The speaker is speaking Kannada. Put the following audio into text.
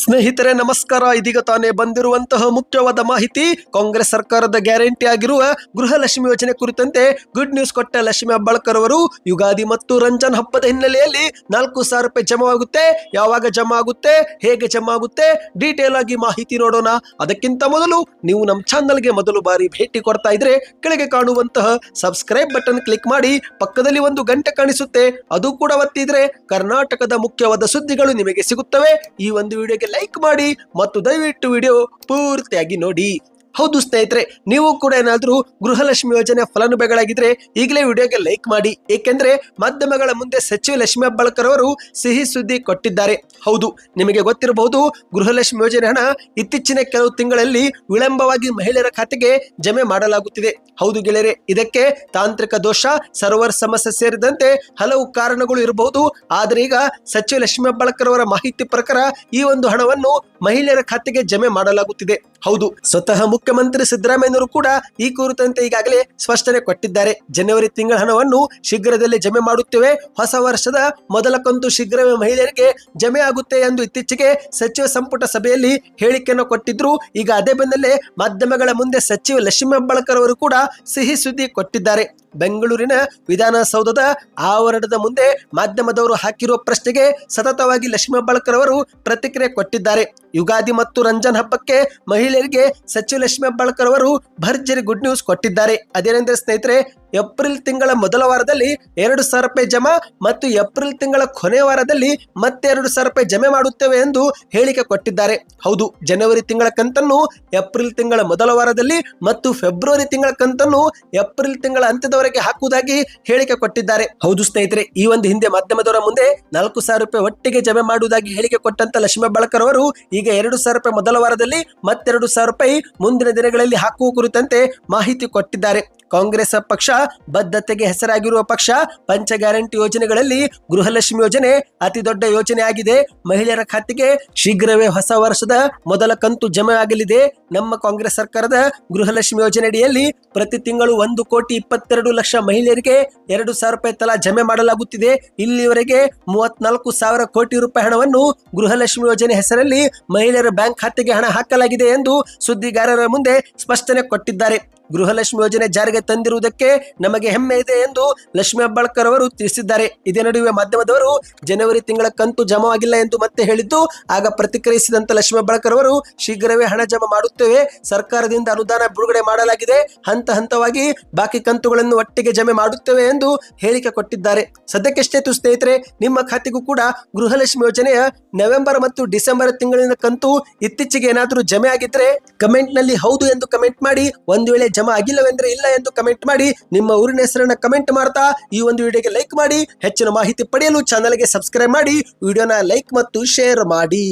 ಸ್ನೇಹಿತರೆ, ನಮಸ್ಕಾರ. ಇದೀಗ ತಾನೇ ಬಂದಿರುವಂತಹ ಮುಖ್ಯವಾದ ಮಾಹಿತಿ, ಕಾಂಗ್ರೆಸ್ ಸರ್ಕಾರದ ಗ್ಯಾರಂಟಿ ಆಗಿರುವ ಗೃಹಲಕ್ಷ್ಮಿ ಯೋಜನೆ ಕುರಿತಂತೆ ಗುಡ್ ನ್ಯೂಸ್ ಕೊಟ್ಟ ಲಕ್ಷ್ಮಿ ಅಬ್ಬಾಳ್ಕರ್ ಅವರು, ಯುಗಾದಿ ಮತ್ತು ರಂಜಾನ್ ಹಬ್ಬದ ಹಿನ್ನೆಲೆಯಲ್ಲಿ ನಾಲ್ಕು ಸಾವಿರ ರೂಪಾಯಿ ಜಮಾ ಆಗುತ್ತೆ. ಯಾವಾಗ ಜಮಾ ಆಗುತ್ತೆ, ಹೇಗೆ ಜಮಾ ಆಗುತ್ತೆ ಡೀಟೇಲ್ ಆಗಿ ಮಾಹಿತಿ ನೋಡೋಣ. ಅದಕ್ಕಿಂತ ಮೊದಲು ನೀವು ನಮ್ಮ ಚಾನಲ್ಗೆ ಮೊದಲು ಬಾರಿ ಭೇಟಿ ಕೊಡ್ತಾ ಇದ್ರೆ ಕೆಳಗೆ ಕಾಣುವಂತಹ ಸಬ್ಸ್ಕ್ರೈಬ್ ಬಟನ್ ಕ್ಲಿಕ್ ಮಾಡಿ, ಪಕ್ಕದಲ್ಲಿ ಒಂದು ಗಂಟೆ ಕಾಣಿಸುತ್ತೆ. ಅದು ಕೂಡ ಒತ್ತಿದ್ರೆ ಕರ್ನಾಟಕದ ಮುಖ್ಯವಾದ ಸುದ್ದಿಗಳು ನಿಮಗೆ ಸಿಗುತ್ತವೆ. ಈ ಒಂದು ವಿಡಿಯೋಗೆ ಲೈಕ್ ಮಾಡಿ ಮತ್ತು ದಯವಿಟ್ಟು ವಿಡಿಯೋ ಪೂರ್ತಿಯಾಗಿ ನೋಡಿ. ಹೌದು ಸ್ನೇಹಿತರೆ, ನೀವು ಕೂಡ ಏನಾದರೂ ಗೃಹಲಕ್ಷ್ಮಿ ಯೋಜನೆ ಫಲಾನುಭವಿಗಳಾಗಿದ್ರೆ ಈಗಲೇ ವಿಡಿಯೋಗೆ ಲೈಕ್ ಮಾಡಿ. ಏಕೆಂದ್ರೆ ಮಾಧ್ಯಮಗಳ ಮುಂದೆ ಸಚಿವ ಲಕ್ಷ್ಮಿ ಹೆಬ್ಬಾಳ್ಕರ್ ಅವರು ಸಿಹಿ ಸುದ್ದಿ ಕೊಟ್ಟಿದ್ದಾರೆ. ಹೌದು, ನಿಮಗೆ ಗೊತ್ತಿರಬಹುದು, ಗೃಹಲಕ್ಷ್ಮಿ ಯೋಜನೆ ಹಣ ಇತ್ತೀಚಿನ ಕೆಲವು ತಿಂಗಳಲ್ಲಿ ವಿಳಂಬವಾಗಿ ಮಹಿಳೆಯರ ಖಾತೆಗೆ ಜಮೆ ಮಾಡಲಾಗುತ್ತಿದೆ. ಹೌದು ಗೆಳೆಯರೆ, ಇದಕ್ಕೆ ತಾಂತ್ರಿಕ ದೋಷ, ಸರ್ವರ್ ಸಮಸ್ಯೆ ಸೇರಿದಂತೆ ಹಲವು ಕಾರಣಗಳು ಇರಬಹುದು. ಆದರೆ ಈಗ ಸಚಿವ ಲಕ್ಷ್ಮಿ ಹೆಬ್ಬಾಳ್ಕರ್ ಅವರ ಮಾಹಿತಿ ಪ್ರಕಾರ ಈ ಒಂದು ಹಣವನ್ನು ಮಹಿಳೆಯರ ಖಾತೆಗೆ ಜಮೆ ಮಾಡಲಾಗುತ್ತಿದೆ. ಹೌದು, ಸ್ವತಃ ಮುಖ್ಯಮಂತ್ರಿ ಸಿದ್ದರಾಮಯ್ಯನವರು ಕೂಡ ಈ ಕುರಿತಂತೆ ಈಗಾಗಲೇ ಸ್ಪಷ್ಟನೆ ಕೊಟ್ಟಿದ್ದಾರೆ. ಜನವರಿ ತಿಂಗಳ ಹಣವನ್ನು ಶೀಘ್ರದಲ್ಲೇ ಜಮೆ ಮಾಡುತ್ತೇವೆ. ಹೊಸ ವರ್ಷದ ಮೊದಲ ಕಂತು ಶೀಘ್ರವೇ ಮಹಿಳೆಯರಿಗೆ ಜಮೆ ಆಗುತ್ತೆ ಎಂದು ಇತ್ತೀಚೆಗೆ ಸಚಿವ ಸಂಪುಟ ಸಭೆಯಲ್ಲಿ ಹೇಳಿಕೆಯನ್ನು ಕೊಟ್ಟಿದ್ರು. ಈಗ ಅದೇ ಬೆನ್ನಲ್ಲೇ ಮಾಧ್ಯಮಗಳ ಮುಂದೆ ಸಚಿವ ಲಕ್ಷ್ಮೀ ಹೆಬ್ಬಾಳ್ಕರ್ ಅವರು ಕೂಡ ಸಿಹಿ ಸುದ್ದಿ ಕೊಟ್ಟಿದ್ದಾರೆ. ಬೆಂಗಳೂರಿನ ವಿಧಾನಸೌಧದ ಆವರಣದ ಮುಂದೆ ಮಾಧ್ಯಮದವರು ಹಾಕಿರುವ ಪ್ರಶ್ನೆಗೆ ಸತತವಾಗಿ ಲಕ್ಷ್ಮೀ ಹೆಬ್ಬಾಳ್ಕರ್ ಅವರು ಪ್ರತಿಕ್ರಿಯೆ ಕೊಟ್ಟಿದ್ದಾರೆ. ಯುಗಾದಿ ಮತ್ತು ರಂಜಾನ್ ಹಬ್ಬಕ್ಕೆ ಮಹಿಳೆಯರಿಗೆ ಸಚಿವ ಲಕ್ಷ್ಮೀ ಹೆಬ್ಬಾಳ್ಕರ್ ಅವರು ಭರ್ಜರಿ ಗುಡ್ ನ್ಯೂಸ್ ಕೊಟ್ಟಿದ್ದಾರೆ. ಅದೇನೆಂದರೆ ಸ್ನೇಹಿತರೆ, ಏಪ್ರಿಲ್ ತಿಂಗಳ ಮೊದಲ ವಾರದಲ್ಲಿ ಎರಡು ಸಾವಿರ ರೂಪಾಯಿ ಜಮಾ ಮತ್ತು ಏಪ್ರಿಲ್ ತಿಂಗಳ ಕೊನೆ ವಾರದಲ್ಲಿ ಮತ್ತೆ ಎರಡು ಸಾವಿರ ರೂಪಾಯಿ ಜಮೆ ಮಾಡುತ್ತೇವೆ ಎಂದು ಹೇಳಿಕೆ ಕೊಟ್ಟಿದ್ದಾರೆ. ಹೌದು, ಜನವರಿ ತಿಂಗಳ ಕಂತನ್ನು ಏಪ್ರಿಲ್ ತಿಂಗಳ ಮೊದಲ ವಾರದಲ್ಲಿ ಮತ್ತು ಫೆಬ್ರವರಿ ತಿಂಗಳ ಕಂತನ್ನು ಏಪ್ರಿಲ್ ತಿಂಗಳ ಅಂತ್ಯದವರೆಗೆ ಹಾಕುವುದಾಗಿ ಹೇಳಿಕೆ ಕೊಟ್ಟಿದ್ದಾರೆ. ಹೌದು ಸ್ನೇಹಿತರೆ, ಈ ಒಂದು ಹಿಂದೆ ಮಾಧ್ಯಮದವರ ಮುಂದೆ ನಾಲ್ಕು ಸಾವಿರ ರೂಪಾಯಿ ಒಟ್ಟಿಗೆ ಜಮೆ ಮಾಡುವುದಾಗಿ ಹೇಳಿಕೆ ಕೊಟ್ಟಂತ ಲಕ್ಷ್ಮೀ ಬಳಕರ್ ಅವರು ಈಗ ಎರಡು ಸಾವಿರ ರೂಪಾಯಿ ಮೊದಲ ವಾರದಲ್ಲಿ ಮತ್ತೆರಡು ಸಾವಿರ ರೂಪಾಯಿ ಮುಂದಿನ ದಿನಗಳಲ್ಲಿ ಹಾಕುವ ಕುರಿತಂತೆ ಮಾಹಿತಿ ಕೊಟ್ಟಿದ್ದಾರೆ. ಕಾಂಗ್ರೆಸ್ ಪಕ್ಷ, ಬದ್ಧತೆಗೆ ಹೆಸರಾಗಿರುವ ಪಕ್ಷ ಪಂಚ ಗ್ಯಾರಂಟಿ ಯೋಜನೆಗಳಲ್ಲಿ ಗೃಹಲಕ್ಷ್ಮಿ ಯೋಜನೆ ಅತಿ ದೊಡ್ಡ ಯೋಜನೆ ಆಗಿದೆ. ಮಹಿಳೆಯರ ಖಾತೆಗೆ ಶೀಘ್ರವೇ ಹೊಸ ವರ್ಷದ ಮೊದಲ ಕಂತು ಜಮೆ ಆಗಲಿದೆ. ನಮ್ಮ ಕಾಂಗ್ರೆಸ್ ಸರ್ಕಾರದ ಗೃಹಲಕ್ಷ್ಮಿ ಯೋಜನೆ ಅಡಿಯಲ್ಲಿ ಪ್ರತಿ ತಿಂಗಳು ಒಂದು ಕೋಟಿ ಇಪ್ಪತ್ತೆರಡು ಲಕ್ಷ ಮಹಿಳೆಯರಿಗೆ ಎರಡು ಸಾವಿರ ರೂಪಾಯಿ ತಲಾ ಜಮೆ ಮಾಡಲಾಗುತ್ತಿದೆ. ಇಲ್ಲಿವರೆಗೆ ಮೂವತ್ನಾಲ್ಕು ಸಾವಿರ ಕೋಟಿ ರೂಪಾಯಿ ಹಣವನ್ನು ಗೃಹಲಕ್ಷ್ಮಿ ಯೋಜನೆ ಹೆಸರಲ್ಲಿ ಮಹಿಳೆಯರ ಬ್ಯಾಂಕ್ ಖಾತೆಗೆ ಹಣ ಹಾಕಲಾಗಿದೆ ಎಂದು ಸುದ್ದಿಗಾರರ ಮುಂದೆ ಸ್ಪಷ್ಟನೆ ಕೊಟ್ಟಿದ್ದಾರೆ. ಗೃಹಲಕ್ಷ್ಮಿ ಯೋಜನೆ ಜಾರಿಗೆ ತಂದಿರುವುದಕ್ಕೆ ನಮಗೆ ಹೆಮ್ಮೆ ಇದೆ ಎಂದು ಲಕ್ಷ್ಮಿ ಹೆಬ್ಬಾಳ್ಕರ್ ಅವರು ತಿಳಿಸಿದ್ದಾರೆ. ಇದೇ ನಡುವೆ ಮಾಧ್ಯಮದವರು ಜನವರಿ ತಿಂಗಳ ಕಂತು ಜಮವಾಗಿಲ್ಲ ಎಂದು ಮತ್ತೆ ಹೇಳಿದ್ದು, ಆಗ ಪ್ರತಿಕ್ರಿಯಿಸಿದಂತ ಲಕ್ಷ್ಮಿ ಹೆಬ್ಬಾಳ್ಕರ್ ಅವರು, ಶೀಘ್ರವೇ ಹಣ ಜಮಾ ಮಾಡುತ್ತೇವೆ, ಸರ್ಕಾರದಿಂದ ಅನುದಾನ ಬಿಡುಗಡೆ ಮಾಡಲಾಗಿದೆ, ಹಂತ ಹಂತವಾಗಿ ಬಾಕಿ ಕಂತುಗಳನ್ನು ಒಟ್ಟಿಗೆ ಜಮೆ ಮಾಡುತ್ತೇವೆ ಎಂದು ಹೇಳಿಕೆ ಕೊಟ್ಟಿದ್ದಾರೆ. ಸದ್ಯಕ್ಕೆಷ್ಟೇತು ಸ್ನೇಹಿತರೆ, ನಿಮ್ಮ ಖಾತೆಗೂ ಕೂಡ ಗೃಹಲಕ್ಷ್ಮಿ ಯೋಜನೆಯ ನವೆಂಬರ್ ಮತ್ತು ಡಿಸೆಂಬರ್ ತಿಂಗಳಿನ ಕಂತು ಇತ್ತೀಚೆಗೆ ಏನಾದರೂ ಜಮೆ ಆಗಿದ್ರೆ ಕಮೆಂಟ್ನಲ್ಲಿ ಹೌದು ಎಂದು ಕಮೆಂಟ್ ಮಾಡಿ, ಒಂದು ವೇಳೆ ಜಮಾ ಆಗಿಲ್ಲವೆಂದ್ರೆ ಇಲ್ಲ ಎಂದು ಕಮೆಂಟ್ ಮಾಡಿ, ನಿಮ್ಮ ಊರಿನ ಹೆಸರನ್ನ ಕಮೆಂಟ್ ಮಾಡ್ತಾ ಈ ಒಂದು ವಿಡಿಯೋಗೆ ಲೈಕ್ ಮಾಡಿ, ಹೆಚ್ಚಿನ ಮಾಹಿತಿ ಪಡೆಯಲು ಚಾನಲ್ಗೆ ಸಬ್ಸ್ಕ್ರೈಬ್ ಮಾಡಿ ವಿಡಿಯೋನ ಲೈಕ್ ಮತ್ತು ಶೇರ್ ಮಾಡಿ.